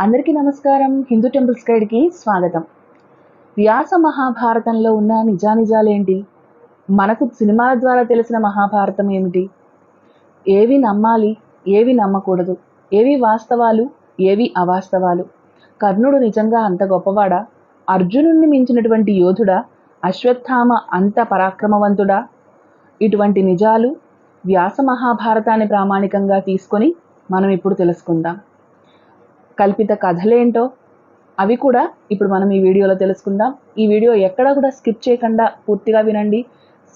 అందరికీ నమస్కారం. హిందూ టెంపుల్స్ గైడ్కి స్వాగతం. వ్యాస మహాభారతంలో ఉన్న నిజానిజాలేంటి? మనకు సినిమాల ద్వారా తెలిసిన మహాభారతం ఏమిటి? ఏవి నమ్మాలి ఏవి నమ్మకూడదు ఏవి వాస్తవాలు ఏవి అవాస్తవాలు? కర్ణుడు నిజంగా అంత గొప్పవాడా? అర్జునుడిని మించినటువంటి యోధుడా? అశ్వత్థామ అంత పరాక్రమవంతుడా? ఇటువంటి నిజాలు వ్యాస మహాభారతాన్ని ప్రామాణికంగా తీసుకొని మనం ఇప్పుడు తెలుసుకుందాం. కల్పిత కథలేంటో అవి కూడా ఇప్పుడు మనం ఈ వీడియోలో తెలుసుకుందాం. ఈ వీడియో ఎక్కడా కూడా స్కిప్ చేయకుండా పూర్తిగా వినండి.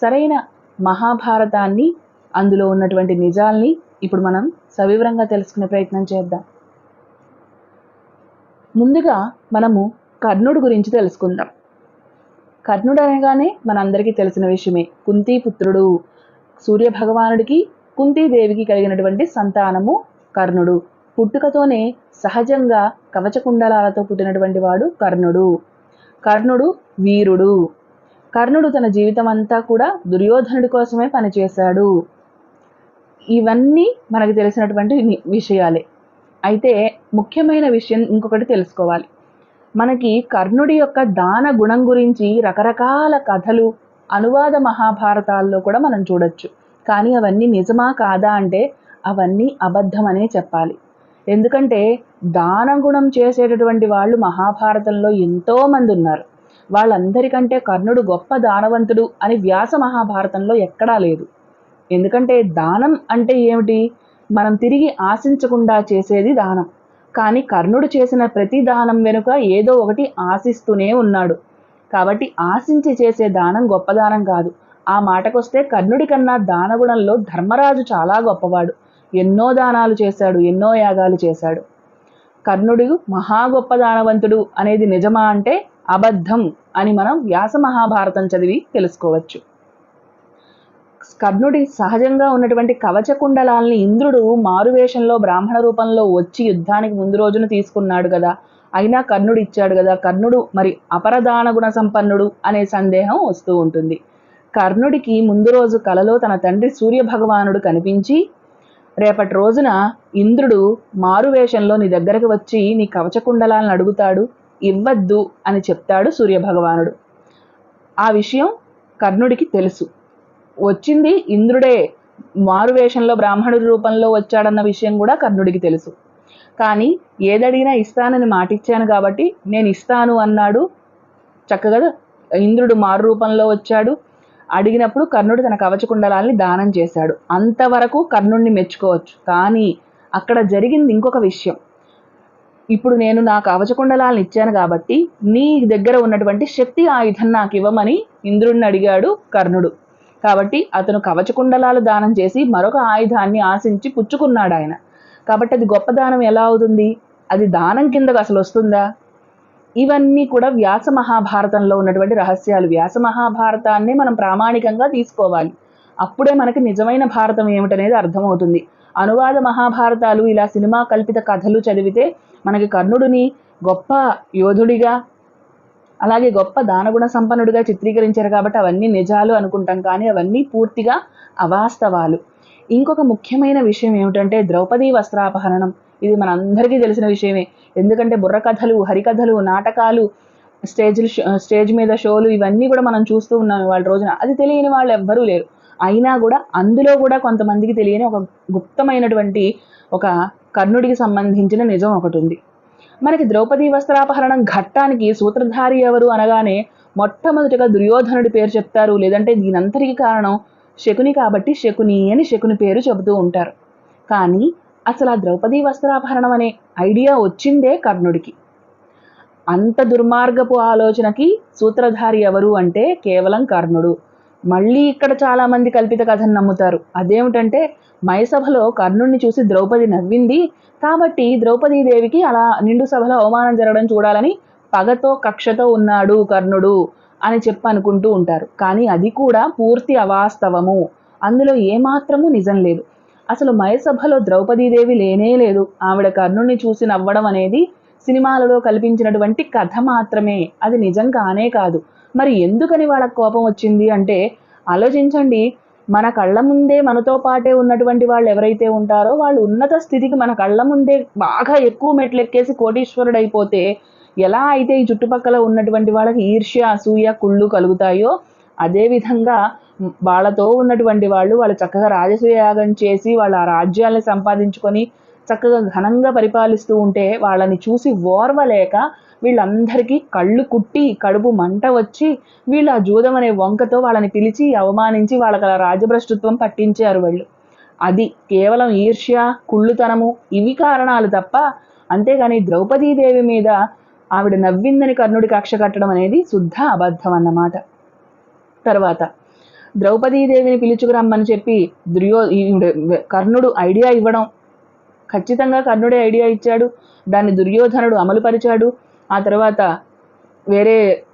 సరైన మహాభారతాన్ని అందులో ఉన్నటువంటి నిజాల్ని ఇప్పుడు మనం సవివరంగా తెలుసుకునే ప్రయత్నం చేద్దాం. ముందుగా మనము కర్ణుడు గురించి తెలుసుకుందాం. కర్ణుడు అనగానే మనందరికీ తెలిసిన విషయమే. కుంతీ పుత్రుడు సూర్య భగవానుడికి కుంతీదేవికి కలిగినటువంటి సంతానము కర్ణుడు. పుట్టుకతోనే సహజంగా కవచకుండలాలతో పుట్టినటువంటి వాడు కర్ణుడు. కర్ణుడు వీరుడు. కర్ణుడు తన జీవితం అంతా కూడా దుర్యోధనుడి కోసమే పనిచేశాడు. ఇవన్నీ మనకు తెలిసినటువంటి విషయాలే. అయితే ముఖ్యమైన విషయం ఇంకొకటి తెలుసుకోవాలి. మనకి కర్ణుడి యొక్క దాన గుణం గురించి రకరకాల కథలు అనువాద మహాభారతాల్లో కూడా మనం చూడొచ్చు. కానీ అవన్నీ నిజమా కాదా అంటే అవన్నీ అబద్ధమనే చెప్పాలి. ఎందుకంటే దాన గుణం చేసేటటువంటి వాళ్ళు మహాభారతంలో ఎంతోమంది ఉన్నారు. వాళ్ళందరికంటే కర్ణుడు గొప్ప దానవంతుడు అని వ్యాస మహాభారతంలో ఎక్కడా లేదు. ఎందుకంటే దానం అంటే ఏమిటి? మనం తిరిగి ఆశించకుండా చేసేది దానం. కానీ కర్ణుడు చేసిన ప్రతి దానం వెనుక ఏదో ఒకటి ఆశిస్తూనే ఉన్నాడు. కాబట్టి ఆశించి చేసే దానం గొప్ప దానం కాదు. ఆ మాటకొస్తే కర్ణుడి కన్నా దానగుణంలో ధర్మరాజు చాలా గొప్పవాడు. ఎన్నో దానాలు చేశాడు ఎన్నో యాగాలు చేశాడు. కర్ణుడు మహా గొప్ప దానవంతుడు అనేది నిజమా అంటే అబద్ధం అని మనం వ్యాస మహాభారతం చదివి తెలుసుకోవచ్చు. కర్ణుడి సహజంగా ఉన్నటువంటి కవచ కుండలాల్ని ఇంద్రుడు మారువేషంలో బ్రాహ్మణ రూపంలో వచ్చి యుద్ధానికి ముందు రోజున తీసుకున్నాడు కదా. అయినా కర్ణుడు ఇచ్చాడు కదా. కర్ణుడు మరి అపరదాన గుణ సంపన్నుడు అనే సందేహం వస్తూ ఉంటుంది. కర్ణుడికి ముందు రోజు కలలో తన తండ్రి సూర్య భగవానుడు కనిపించి రేపటి రోజున ఇంద్రుడు మారువేషంలో నీ దగ్గరకు వచ్చి నీ కవచకుండలాలను అడుగుతాడు ఇవ్వద్దు అని చెప్తాడు సూర్య భగవానుడు ఆ విషయం కర్ణుడికి తెలుసు. వచ్చింది ఇంద్రుడే. మారువేషంలో బ్రాహ్మణుడి రూపంలో వచ్చాడన్న విషయం కూడా కర్ణుడికి తెలుసు. కానీ ఏదడిగినా ఇస్తానని మాటిచ్చాను కాబట్టి నేను ఇస్తాను అన్నాడు. చక్కగా ఇంద్రుడు మారు రూపంలో వచ్చాడు. అడిగినప్పుడు కర్ణుడు తన కవచకుండలాల్ని దానం చేశాడు. అంతవరకు కర్ణుడిని మెచ్చుకోవచ్చు. కానీ అక్కడ జరిగింది ఇంకొక విషయం. ఇప్పుడు నేను నా కవచకుండలాలను ఇచ్చాను కాబట్టి నీ దగ్గర ఉన్నటువంటి శక్తి ఆయుధం నాకు ఇవ్వమని ఇంద్రుడిని అడిగాడు కర్ణుడు. కాబట్టి అతను కవచకుండలాలు దానం చేసి మరొక ఆయుధాన్ని ఆశించి పుచ్చుకున్నాడు ఆయన కాబట్టి అది గొప్ప దానం ఎలా అవుతుంది? అది దానం కిందకు అసలు వస్తుందా? ఇవన్నీ కూడా వ్యాస మహాభారతంలో ఉన్నటువంటి రహస్యాలు. వ్యాస మహాభారతాన్ని మనం ప్రామాణికంగా తీసుకోవాలి. అప్పుడే మనకి నిజమైన భారతం ఏమిటనేది అర్థమవుతుంది. అనువాద మహాభారతాలు ఇలా సినిమా కల్పిత కథలు చదివితే మనకి కర్ణుడిని గొప్ప యోధుడిగా అలాగే గొప్ప దానగుణ సంపన్నుడిగా చిత్రీకరించారు కాబట్టి అవన్నీ నిజాలు అనుకుంటాం. కానీ అవన్నీ పూర్తిగా అవాస్తవాలు. ఇంకొక ముఖ్యమైన విషయం ఏమిటంటే ద్రౌపదీ వస్త్రాపహరణం. ఇది మనందరికీ తెలిసిన విషయమే. ఎందుకంటే బుర్రకథలు హరికథలు నాటకాలు స్టేజ్ స్టేజ్ మీద షోలు ఇవన్నీ కూడా మనం చూస్తూ ఉన్నాం వాళ్ళ రోజున. అది తెలియని వాళ్ళు ఎవ్వరూ లేరు. అయినా కూడా అందులో కూడా కొంతమందికి తెలియని ఒక గుప్తమైనటువంటి ఒక కర్ణుడికి సంబంధించిన నిజం ఒకటి ఉంది. మనకి ద్రౌపదీ వస్త్రాపహరణం ఘట్టానికి సూత్రధారి ఎవరు అనగానే మొట్టమొదటిగా దుర్యోధనుడి పేరు చెప్తారు. లేదంటే దీనంతటికి కారణం శకుని కాబట్టి శకుని అని శకుని పేరు చెబుతూ ఉంటారు. కానీ అసలు ఆ ద్రౌపది వస్త్రాభరణం అనే ఐడియా వచ్చిందే కర్ణుడికి. అంత దుర్మార్గపు ఆలోచనకి సూత్రధారి ఎవరు అంటే కేవలం కర్ణుడు. మళ్ళీ ఇక్కడ చాలామంది కల్పిత కథను నమ్ముతారు. అదేమిటంటే మయసభలో కర్ణుడిని చూసి ద్రౌపది నవ్వింది. కాబట్టి ద్రౌపదీదేవికి అలా నిండు సభలో అవమానం జరగడం చూడాలని పగతో కక్షతో ఉన్నాడు కర్ణుడు అని చెప్పి అనుకుంటూ ఉంటారు. కానీ అది కూడా పూర్తి అవాస్తవము. అందులో ఏమాత్రము నిజం లేదు. అసలు మయసభలో ద్రౌపదీదేవి లేనే లేదు. ఆవిడ కర్ణుడిని చూసి నవ్వడం అనేది సినిమాలలో కల్పించినటువంటి కథ మాత్రమే. అది నిజం కానే కాదు. మరి ఎందుకని వాళ్ళకి కోపం వచ్చింది అంటే ఆలోచించండి. మన కళ్ళ ముందే మనతో పాటే ఉన్నటువంటి వాళ్ళు ఎవరైతే ఉంటారో వాళ్ళు ఉన్నత స్థితికి మన కళ్ళ ముందే బాగా ఎక్కువ మెట్లు ఎక్కేసి కోటీశ్వరుడు అయిపోతే ఎలా అయితే ఈ చుట్టుపక్కల ఉన్నటువంటి వాళ్ళకి ఈర్ష్య అసూయ కుళ్ళు కలుగుతాయో అదేవిధంగా వాళ్ళతో ఉన్నటువంటి వాళ్ళు వాళ్ళు చక్కగా రాజసూయ యాగం చేసి వాళ్ళ ఆ రాజ్యాల్ని సంపాదించుకొని చక్కగా ఘనంగా పరిపాలిస్తూ ఉంటే వాళ్ళని చూసి ఓర్వలేక వీళ్ళందరికీ కళ్ళు కుట్టి కడుపు మంట వచ్చి వీళ్ళు ఆ జూదం అనే వంకతో వాళ్ళని పిలిచి అవమానించి వాళ్ళకి అలా రాజభ్రష్టత్వం పట్టించారు వాళ్ళు. అది కేవలం ఈర్ష్య కుళ్ళుతనము ఇవి కారణాలు తప్ప అంతేగాని ద్రౌపదీదేవి మీద ఆవిడ నవ్విందని కర్ణుడి కక్ష కట్టడం అనేది శుద్ధ అబద్ధం అన్నమాట. తర్వాత ద్రౌపదీదేవిని పిలుచుకురమ్మని చెప్పి దుర్యో కర్ణుడు ఐడియా ఇవ్వడం. ఖచ్చితంగా కర్ణుడే ఐడియా ఇచ్చాడు. దాన్ని దుర్యోధనుడు అమలుపరిచాడు. ఆ తర్వాత వేరే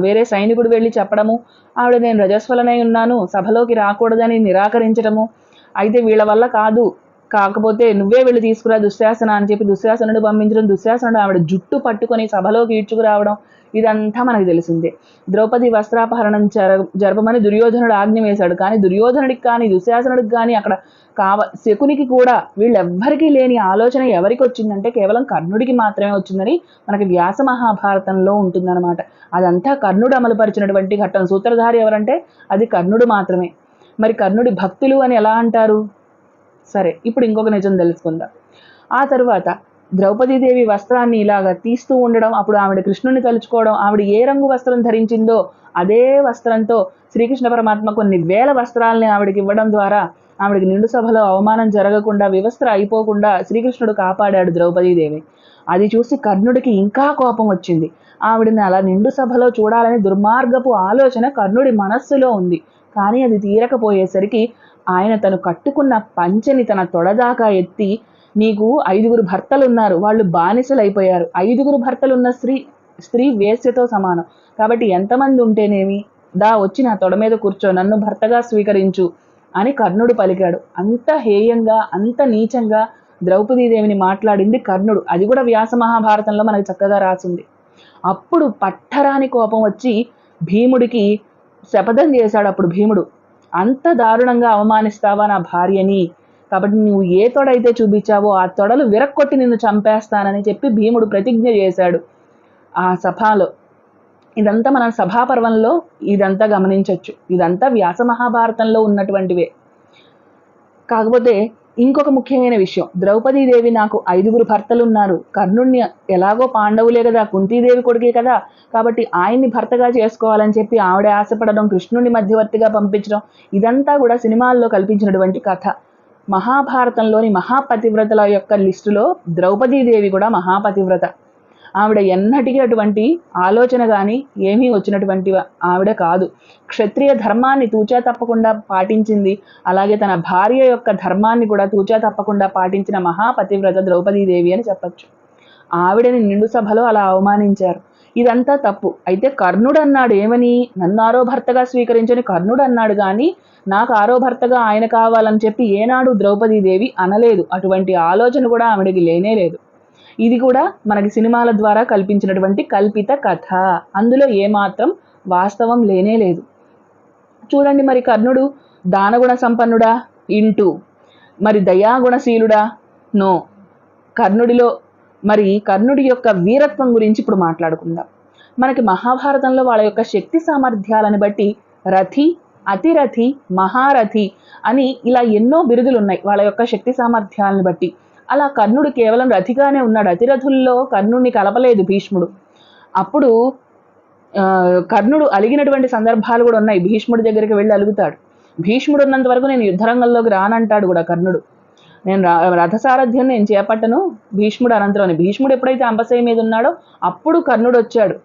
వేరే సైనికుడు వెళ్ళి చెప్పడము. ఆవిడ నేను రజస్వలనై ఉన్నాను. సభలోకి రాకూడదని నిరాకరించడము. అయితే వీళ్ళ వల్ల కాదు. కాకపోతే నువ్వే వెళ్ళి తీసుకురా దుశ్శాసన అని చెప్పి దుశ్శాసనుడు పంపించడం దుశ్శాసనుడు ఆవిడ జుట్టు పట్టుకొని సభలోకి ఈడ్చుకురావడం ఇదంతా మనకు తెలిసిందే. ద్రౌపది వస్త్రాపహరణం జర జరపమని దుర్యోధనుడు ఆజ్ఞ వేశాడు. కానీ దుర్యోధనుడికి కానీ దుశ్శాసనుడికి కానీ అక్కడ కావ శకునికి కూడా వీళ్ళెవ్వరికీ లేని ఆలోచన ఎవరికి వచ్చిందంటే కేవలం కర్ణుడికి మాత్రమే వచ్చిందని మనకి వ్యాస మహాభారతంలో ఉంటుందన్నమాట. అదంతా కర్ణుడు అమలుపరిచినటువంటి ఘట్టం. సూత్రధారి ఎవరంటే అది కర్ణుడు మాత్రమే. మరి కర్ణుడి భక్తులు అని ఎలా అంటారు? సరే ఇప్పుడు ఇంకొక నిజం తెలుసుకుందాం. ఆ తరువాత ద్రౌపదీదేవి వస్త్రాన్ని ఇలాగ తీస్తూ ఉండడం అప్పుడు ఆవిడ కృష్ణుని తలుచుకోవడం ఆవిడ ఏ రంగు వస్త్రం ధరించిందో అదే వస్త్రంతో శ్రీకృష్ణ పరమాత్మ కొన్ని వేల వస్త్రాలని ఆవిడకి ఇవ్వడం ద్వారా ఆవిడకి నిండు సభలో అవమానం జరగకుండా వివస్త్ర అయిపోకుండా శ్రీకృష్ణుడు కాపాడాడు ద్రౌపదీదేవి. అది చూసి కర్ణుడికి ఇంకా కోపం వచ్చింది. ఆవిడని అలా నిండు సభలో చూడాలని దుర్మార్గపు ఆలోచన కర్ణుడి మనస్సులో ఉంది. కానీ అది తీరకపోయేసరికి ఆయన తను కట్టుకున్న పంచెని తన తొడదాకా ఎత్తి నీకు ఐదుగురు భర్తలు ఉన్నారు వాళ్ళు బానిసలు అయిపోయారు ఐదుగురు భర్తలు ఉన్న స్త్రీ స్త్రీ వేశ్యతో సమానం. కాబట్టి ఎంతమంది ఉంటేనేమి? దా వచ్చి నా తొడ మీద కూర్చో నన్ను భర్తగా స్వీకరించు అని కర్ణుడు పలికాడు. అంత హేయంగా అంత నీచంగా ద్రౌపదీదేవిని మాట్లాడింది కర్ణుడు. అది కూడా వ్యాస మహాభారతంలో మనకు చక్కగా రాసింది. అప్పుడు పట్టరాని కోపం వచ్చి భీముడికి శపథం చేశాడు అప్పుడు భీముడు. అంత దారుణంగా అవమానిస్తావా నా భార్యని? కాబట్టి నువ్వు ఏ తొడైతే చూపించావో ఆ తొడలు విరక్కొట్టి నిన్ను చంపేస్తానని చెప్పి భీముడు ప్రతిజ్ఞ చేశాడు ఆ సభలో. ఇదంతా మనం సభాపర్వంలో ఇదంతా గమనించవచ్చు ఇదంతా వ్యాస మహాభారతంలో ఉన్నటువంటివే. కాకపోతే ఇంకొక ముఖ్యమైన విషయం. ద్రౌపదీదేవి నాకు ఐదుగురు భర్తలు ఉన్నారు కర్ణుణ్ణి ఎలాగో పాండవులే కదా కుంతీదేవి కొడుకే కదా. కాబట్టి ఆయన్ని భర్తగా చేసుకోవాలని చెప్పి ఆవిడ ఆశపడడం కృష్ణుని మధ్యవర్తిగా పంపించడం ఇదంతా కూడా సినిమాల్లో కల్పించినటువంటి కథ. మహాభారతంలోని మహాపతివ్రతల యొక్క లిస్టులో ద్రౌపదీదేవి కూడా మహాపతివ్రత. ఆవిడ ఎన్నటికీ అటువంటి ఆలోచన కానీ ఏమీ వచ్చినటువంటి ఆవిడ కాదు. క్షత్రియ ధర్మాన్ని తూచా తప్పకుండా పాటించింది. అలాగే తన భార్య యొక్క ధర్మాన్ని కూడా తూచా తప్పకుండా పాటించిన మహాపతివ్రత ద్రౌపదీదేవి అని చెప్పచ్చు. ఆవిడని నిండు సభలో అలా అవమానించారు. ఇదంతా తప్పు. అయితే కర్ణుడు అన్నాడు ఏమని? నన్ను ఆరో భర్తగా స్వీకరించని కర్ణుడు అన్నాడు కానీ నాకు ఆరో భర్తగా ఆయన కావాలని చెప్పి ఏనాడు ద్రౌపదీదేవి అనలేదు. అటువంటి ఆలోచన కూడా ఆవిడకి లేనే లేదు. ఇది కూడా మనకి సినిమాల ద్వారా కల్పించినటువంటి కల్పిత కథ. అందులో ఏమాత్రం వాస్తవం లేనే లేదు. చూడండి మరి కర్ణుడు దానగుణ సంపన్నుడా? ఇంటూ. మరి దయాగుణశీలుడా? నో. కర్ణుడిలో మరి కర్ణుడి యొక్క వీరత్వం గురించి ఇప్పుడు మాట్లాడుకుందాం. మనకి మహాభారతంలో వాళ్ళ యొక్క శక్తి సామర్థ్యాలను బట్టి రథి అతిరథి మహారథి అని ఇలా ఎన్నో బిరుదులు ఉన్నాయి వాళ్ళ యొక్క శక్తి సామర్థ్యాలను బట్టి. అలా కర్ణుడు కేవలం రథిగానే ఉన్నాడు. అతిరథుల్లో కర్ణుడిని కలపలేదు భీష్ముడు. అప్పుడు కర్ణుడు అలిగినటువంటి సందర్భాలు కూడా ఉన్నాయి. భీష్ముడి దగ్గరికి వెళ్ళి అలుగుతాడు. భీష్ముడు ఉన్నంత వరకు నేను యుద్ధరంగంలోకి రానంటాడు కూడా కర్ణుడు. నేను రథసారథ్యం నేను చేపట్టను భీష్ముడు అనంతరం. భీష్ముడు ఎప్పుడైతే అంబశయ మీద ఉన్నాడో అప్పుడు కర్ణుడు వచ్చాడు.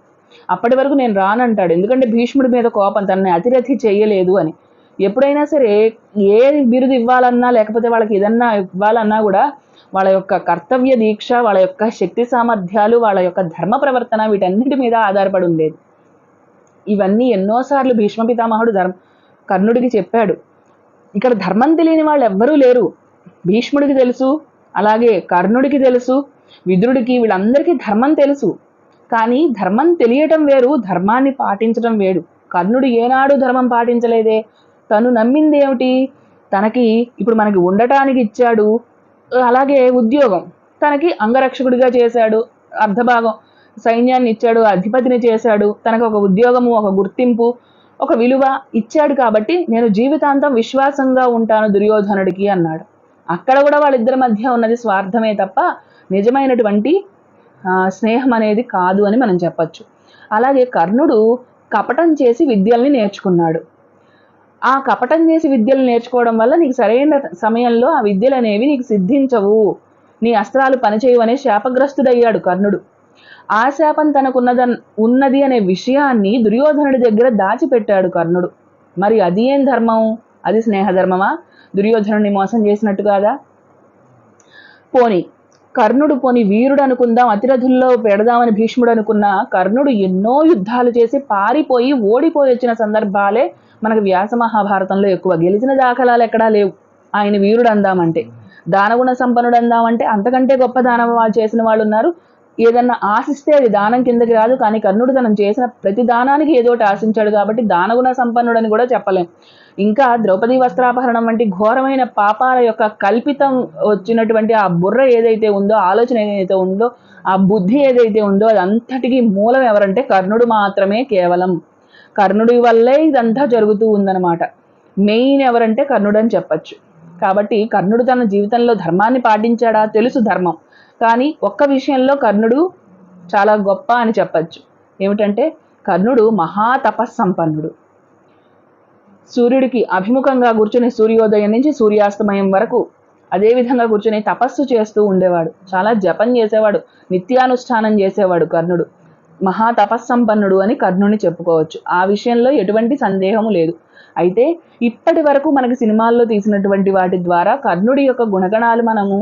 అప్పటి వరకు నేను రానంటాడు. ఎందుకంటే భీష్ముడి మీద కోపం తనని అతిరథి చేయలేదు అని. ఎప్పుడైనా సరే ఏ బిరుదు ఇవ్వాలన్నా లేకపోతే వాళ్ళకి ఏదన్నా ఇవ్వాలన్నా కూడా వాళ్ళ యొక్క కర్తవ్య దీక్ష వాళ్ళ యొక్క శక్తి సామర్థ్యాలు వాళ్ళ యొక్క ధర్మ ప్రవర్తన వీటన్నిటి మీద ఆధారపడి ఉండేది. ఇవన్నీ ఎన్నోసార్లు భీష్మ పితామహుడు ధర్మ కర్ణుడికి చెప్పాడు. ఇక్కడ ధర్మం తెలియని వాళ్ళు ఎవ్వరూ లేరు. భీష్ముడికి తెలుసు అలాగే కర్ణుడికి తెలుసు విదురుడికి వీళ్ళందరికీ ధర్మం తెలుసు. కానీ ధర్మం తెలియటం వేరు ధర్మాన్ని పాటించడం వేరు. కర్ణుడు ఏనాడు ధర్మం పాటించలేదే. తను నమ్మింది ఏమిటి? తనకి ఇప్పుడు మనకి ఉండటానికి ఇచ్చాడు. అలాగే ఉద్యోగం. తనకి అంగరక్షకుడిగా చేశాడు. అర్ధభాగం. సైన్యాన్ని ఇచ్చాడు అధిపతిని చేశాడు. తనకు ఒక ఉద్యోగము ఒక గుర్తింపు ఒక విలువ ఇచ్చాడు కాబట్టి నేను జీవితాంతం విశ్వాసంగా ఉంటాను దుర్యోధనుడికి అన్నాడు. అక్కడ కూడా వాళ్ళిద్దరి మధ్య ఉన్నది స్వార్థమే తప్ప నిజమైనటువంటి స్నేహం అనేది కాదు అని మనం చెప్పచ్చు. అలాగే కర్ణుడు కపటం చేసి విద్యల్ని నేర్చుకున్నాడు. ఆ కపటం చేసి విద్యలు నేర్చుకోవడం వల్ల నీకు సరైన సమయంలో ఆ విద్యలు అనేవి నీకు సిద్ధించవు. నీ అస్త్రాలు పనిచేయవు శాపగ్రస్తుడయ్యాడు కర్ణుడు. ఆ శాపం తనకున్నద ఉన్నది అనే విషయాన్ని దుర్యోధనుడి దగ్గర దాచిపెట్టాడు కర్ణుడు. మరి అది ఏం ధర్మం? అది స్నేహధర్మమా? దుర్యోధనుడిని మోసం చేసినట్టు కాదా? పోనీ కర్ణుడు పోని వీరుడు అనుకుందాం అతిరథుల్లో పెడదామని భీష్ముడు అనుకున్న కర్ణుడు ఎన్నో యుద్ధాలు చేసి పారిపోయి ఓడిపోయి వచ్చిన సందర్భాలే మనకు వ్యాస మహాభారతంలో ఎక్కువ. గెలిచిన దాఖలాలు ఎక్కడా లేవు. ఆయన వీరుడు అందామంటే దానగుణ సంపన్నుడు అందామంటే అంతకంటే గొప్ప దానవ చేసిన వాళ్ళు ఉన్నారు. ఏదన్నా ఆశిస్తే అది దానం కిందకి రాదు కానీ కర్ణుడు తనం చేసిన ప్రతి దానానికి ఏదో ఒకటి ఆశించాడు కాబట్టి దానగుణ సంపన్నుడని కూడా చెప్పలేం. ఇంకా ద్రౌపది వస్త్రాపహరణం వంటి ఘోరమైన పాపాల యొక్క కల్పితం వచ్చినటువంటి ఆ బుర్ర ఏదైతే ఉందో ఆలోచన ఏదైతే ఉందో ఆ బుద్ధి ఏదైతే ఉందో అది అంతటికి మూలం ఎవరంటే కర్ణుడు మాత్రమే కేవలం. కర్ణుడి వల్లే ఇదంతా జరుగుతూ ఉందన్నమాట. మెయిన్ ఎవరంటే కర్ణుడు అని చెప్పచ్చు. కాబట్టి కర్ణుడు తన జీవితంలో ధర్మాన్ని పాటించాడా? తెలుసు ధర్మం. కానీ ఒక్క విషయంలో కర్ణుడు చాలా గొప్ప అని చెప్పచ్చు. ఏమిటంటే కర్ణుడు మహా తపస్సంపన్నుడు సూర్యుడికి అభిముఖంగా కూర్చుని సూర్యోదయం నుంచి సూర్యాస్తమయం వరకు అదే విధంగా కూర్చుని తపస్సు చేస్తూ ఉండేవాడు. చాలా జపం చేసేవాడు. నిత్యానుష్ఠానం చేసేవాడు కర్ణుడు. మహా తపస్సంపన్నుడు అని కర్ణుని చెప్పుకోవచ్చు. ఆ విషయంలో ఎటువంటి సందేహము లేదు. అయితే ఇప్పటి వరకు మనకి సినిమాల్లో తీసినటువంటి వాటి ద్వారా కర్ణుడి యొక్క గుణగణాలు మనము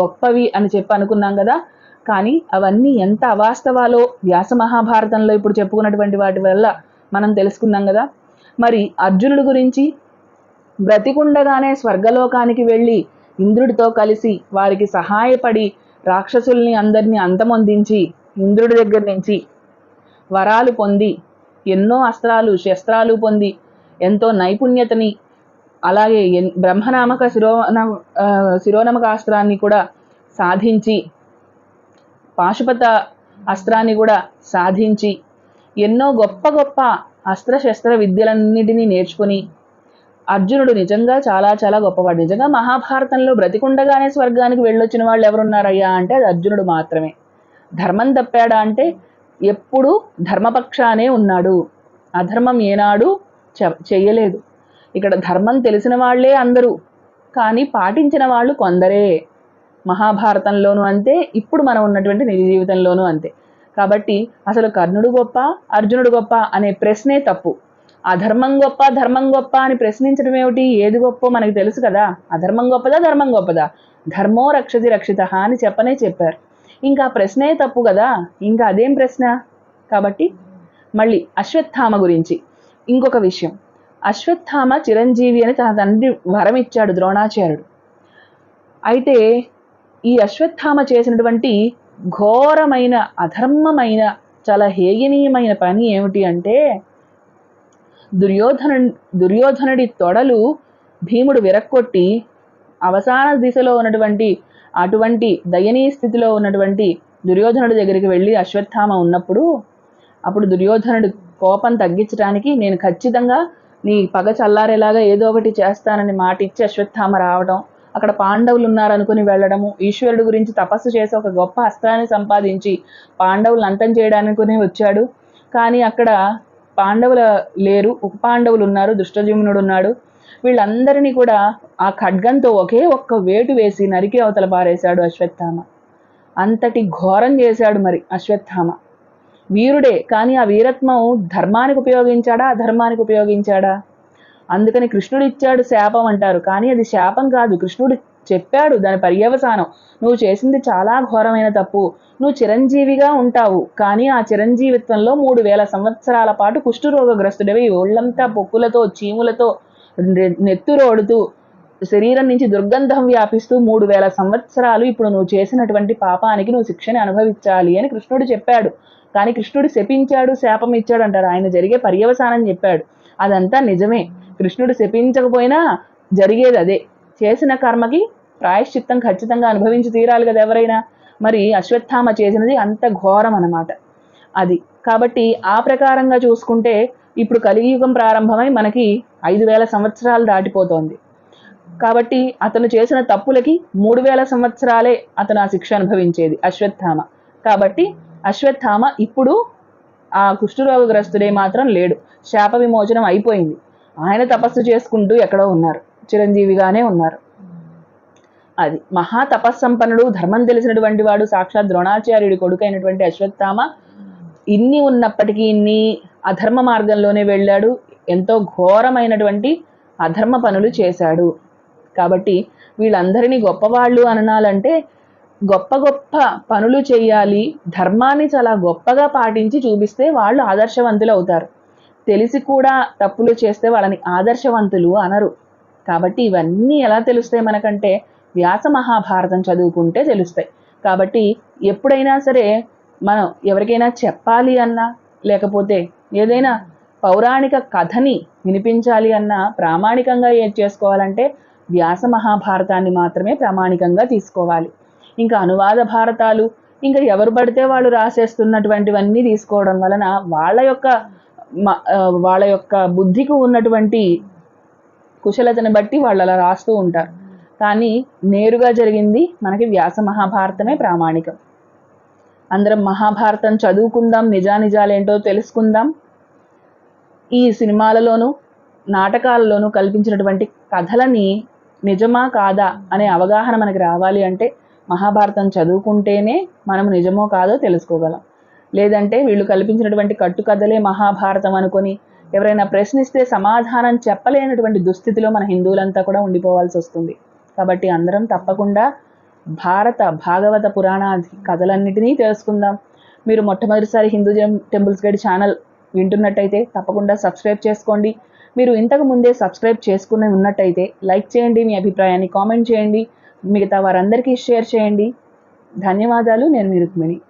గొప్పవి అని చెప్పి అనుకున్నాం కదా. కానీ అవన్నీ ఎంత అవాస్తవాలో వ్యాస మహాభారతంలో ఇప్పుడు చెప్పుకున్నటువంటి వాటి వల్ల మనం తెలుసుకున్నాం కదా. మరి అర్జునుడి గురించి బ్రతికుండగానే స్వర్గలోకానికి వెళ్ళి ఇంద్రుడితో కలిసి వారికి సహాయపడి రాక్షసుల్ని అందరినీ అంతమొందించి ఇంద్రుడి దగ్గర నుంచి వరాలు పొంది ఎన్నో అస్త్రాలు శస్త్రాలు పొంది ఎంతో నైపుణ్యతని అలాగే ఎన్- బ్రహ్మనామక శిరోన శిరోనామక శిరోనమక అస్త్రాన్ని కూడా సాధించి పాశుపత అస్త్రాన్ని కూడా సాధించి ఎన్నో గొప్ప గొప్ప అస్త్రశస్త్ర విద్యలన్నిటినీ నేర్చుకుని అర్జునుడు నిజంగా చాలా చాలా గొప్పవాడు. నిజంగా మహాభారతంలో బ్రతికుండగానే స్వర్గానికి వెళ్ళొచ్చిన వాళ్ళు ఎవరున్నారయ్యా అంటే అది అర్జునుడు మాత్రమే. ధర్మం తప్పాడా అంటే ఎప్పుడూ ధర్మపక్షానే ఉన్నాడు. అధర్మం ఏనాడు చె- చెయ్యలేదు. ఇక్కడ ధర్మం తెలిసిన వాళ్ళే అందరూ కానీ పాటించిన వాళ్ళు కొందరే. మహాభారతంలోనూ అంతే ఇప్పుడు మనం ఉన్నటువంటి నిజ జీవితంలోనూ అంతే. కాబట్టి అసలు కర్ణుడు గొప్ప అర్జునుడు గొప్ప అనే ప్రశ్నే తప్పు. అధర్మం గొప్ప ధర్మం గొప్ప అని ప్రశ్నించడం ఏమిటి? ఏది గొప్ప మనకి తెలుసు కదా. అధర్మం గొప్పదా ధర్మం గొప్పదా? ధర్మో రక్షతి రక్షిత అని చెప్పనే చెప్పారు. ఇంకా ప్రశ్నే తప్పు కదా. ఇంకా అదేం ప్రశ్న? కాబట్టి మళ్ళీ అశ్వత్థామ గురించి. ఇంకొక విషయం. అశ్వత్థామ చిరంజీవి అని తన తండ్రి వరం ఇచ్చాడు ద్రోణాచార్యుడు. అయితే ఈ అశ్వత్థామ చేసినటువంటి ఘోరమైన అధర్మమైన చాలా హేయనీయమైన పని ఏమిటి అంటే దుర్యోధను దుర్యోధనుడి తొడలు భీముడు విరక్కొట్టి అవసాన దిశలో ఉన్నటువంటి అటువంటి దయనీయ స్థితిలో ఉన్నటువంటి దుర్యోధనుడి దగ్గరికి వెళ్ళి అశ్వత్థామ ఉన్నప్పుడు అప్పుడు దుర్యోధనుడి కోపం తగ్గించడానికి నేను ఖచ్చితంగా నీ పగ చల్లారేలాగా ఏదో ఒకటి చేస్తానని మాట ఇచ్చి అశ్వత్థామ రావడం అక్కడ పాండవులు ఉన్నారనుకుని వెళ్ళడము ఈశ్వరుడు గురించి తపస్సు చేసి ఒక గొప్ప అస్త్రాన్ని సంపాదించి పాండవులు అంతం చేయడానికి వచ్చాడు. కానీ అక్కడ పాండవుల లేరు ఉప పాండవులు ఉన్నారు దుష్టజీమునుడు ఉన్నాడు. వీళ్ళందరినీ కూడా ఆ ఖడ్గంతో ఒకే ఒక్క వేటు వేసి నరికి అవతల పారేశాడు అశ్వత్థామ. అంతటి ఘోరం చేశాడు మరి అశ్వత్థామ. వీరుడే. కానీ ఆ వీరత్వం ధర్మానికి ఉపయోగించాడా? అధర్మానికి ఉపయోగించాడా? అందుకని కృష్ణుడు ఇచ్చాడు శాపం అంటారు. కానీ అది శాపం కాదు. కృష్ణుడు చెప్పాడు దాని పర్యవసానం. నువ్వు చేసింది చాలా ఘోరమైన తప్పు. నువ్వు చిరంజీవిగా ఉంటావు. కానీ ఆ చిరంజీవిత్వంలో మూడు వేల సంవత్సరాల పాటు కుష్ఠరోగగ్రస్తుడివి ఒళ్ళంతా పొక్కులతో చీములతో నెత్తురోడుతూ శరీరం నుంచి దుర్గంధం వ్యాపిస్తూ మూడు వేల సంవత్సరాలు ఇప్పుడు నువ్వు చేసినటువంటి పాపానికి నువ్వు శిక్షని అనుభవించాలి అని కృష్ణుడు చెప్పాడు. కానీ కృష్ణుడు శపించాడు శాపం ఇచ్చాడు అంటారు ఆయన జరిగే పర్యవసానం చెప్పాడు. అదంతా నిజమే. కృష్ణుడు శపించకపోయినా జరిగేది అదే. చేసిన కర్మకి ప్రాయశ్చిత్తం ఖచ్చితంగా అనుభవించి తీరాలి కదా ఎవరైనా. మరి అశ్వత్థామ చేసినది అంత ఘోరం అన్నమాట. అది. కాబట్టి ఆ ప్రకారంగా చూసుకుంటే ఇప్పుడు కలియుగం ప్రారంభమై మనకి ఐదు వేల సంవత్సరాలు దాటిపోతోంది. కాబట్టి అతను చేసిన తప్పులకి మూడు వేల సంవత్సరాలే అతను ఆ శిక్ష అనుభవించేది అశ్వత్థామ. కాబట్టి అశ్వత్థామ ఇప్పుడు ఆ కుష్ఠరోగగ్రస్తుడే మాత్రం లేడు. శాప విమోచనం అయిపోయింది. ఆయన తపస్సు చేసుకుంటూ ఎక్కడో ఉన్నారు. చిరంజీవిగానే ఉన్నారు. అది మహా తపస్సంపన్నుడు ధర్మం తెలిసినటువంటి వాడు సాక్షాత్ ద్రోణాచార్యుడి కొడుకైనటువంటి అశ్వత్థామ ఇన్ని ఉన్నప్పటికీ ఇన్ని అధర్మ మార్గంలోనే వెళ్ళాడు. ఎంతో ఘోరమైనటువంటి అధర్మ పనులు చేశాడు. కాబట్టి వీళ్ళందరినీ గొప్పవాళ్ళు అననాలంటే గొప్ప గొప్ప పనులు చేయాలి. ధర్మాన్ని చాలా గొప్పగా పాటించి చూపిస్తే వాళ్ళు ఆదర్శవంతులు అవుతారు. తెలిసి కూడా తప్పులు చేస్తే వాళ్ళని ఆదర్శవంతులు అనరు. కాబట్టి ఇవన్నీ ఎలా తెలుస్తాయి మనకంటే? వ్యాస మహాభారతం చదువుకుంటే తెలుస్తాయి. కాబట్టి ఎప్పుడైనా సరే మనం ఎవరికైనా చెప్పాలి అన్నా లేకపోతే ఏదైనా పౌరాణిక కథని వినిపించాలి అన్నా ప్రామాణికంగా ఏం చేసుకోవాలంటే వ్యాస మహాభారతాన్ని మాత్రమే ప్రామాణికంగా తీసుకోవాలి. ఇంకా అనువాద భారతాలు ఇంకా ఎవరు పడితే వాళ్ళు రాసేస్తున్నటువంటివన్నీ తీసుకోవడం వలన వాళ్ళ యొక్క వాళ్ళ యొక్క బుద్ధికి ఉన్నటువంటి కుశలతని బట్టి వాళ్ళు అలా రాస్తూ ఉంటారు. కానీ నేరుగా జరిగింది మనకి వ్యాస మహాభారతమే ప్రామాణికం. అందరం మహాభారతం చదువుకుందాం నిజానిజాలేంటో తెలుసుకుందాం. ఈ సినిమాలలోనూ నాటకాలలోనూ కల్పించినటువంటి కథలని నిజమా కాదా అనే అవగాహన మనకి రావాలి అంటే మహాభారతం చదువుకుంటేనే మనం నిజమో కాదో తెలుసుకోగలం. లేదంటే వీళ్ళు కల్పించినటువంటి కట్టుకథలే మహాభారతం అనుకొని ఎవరైనా ప్రశ్నిస్తే సమాధానం చెప్పలేనటువంటి దుస్థితిలో మన హిందువులంతా కూడా ఉండిపోవాల్సి వస్తుంది. కాబట్టి అందరం తప్పకుండా భారత భాగవత పురాణాది కథలన్నిటినీ తెలుసుకుందాం. మీరు మొట్టమొదటిసారి హిందూ టెంపుల్స్ గైడ్ ఛానల్ వింటున్నట్టయితే తప్పకుండా సబ్స్క్రైబ్ చేసుకోండి. మీరు ఇంతకు ముందే సబ్స్క్రైబ్ చేసుకుని ఉన్నట్టయితే లైక్ చేయండి మీ అభిప్రాయాన్ని కామెంట్ చేయండి. మిగతా వారందరికీ షేర్ చేయండి. ధన్యవాదాలు నేను మీ రుక్మిణి.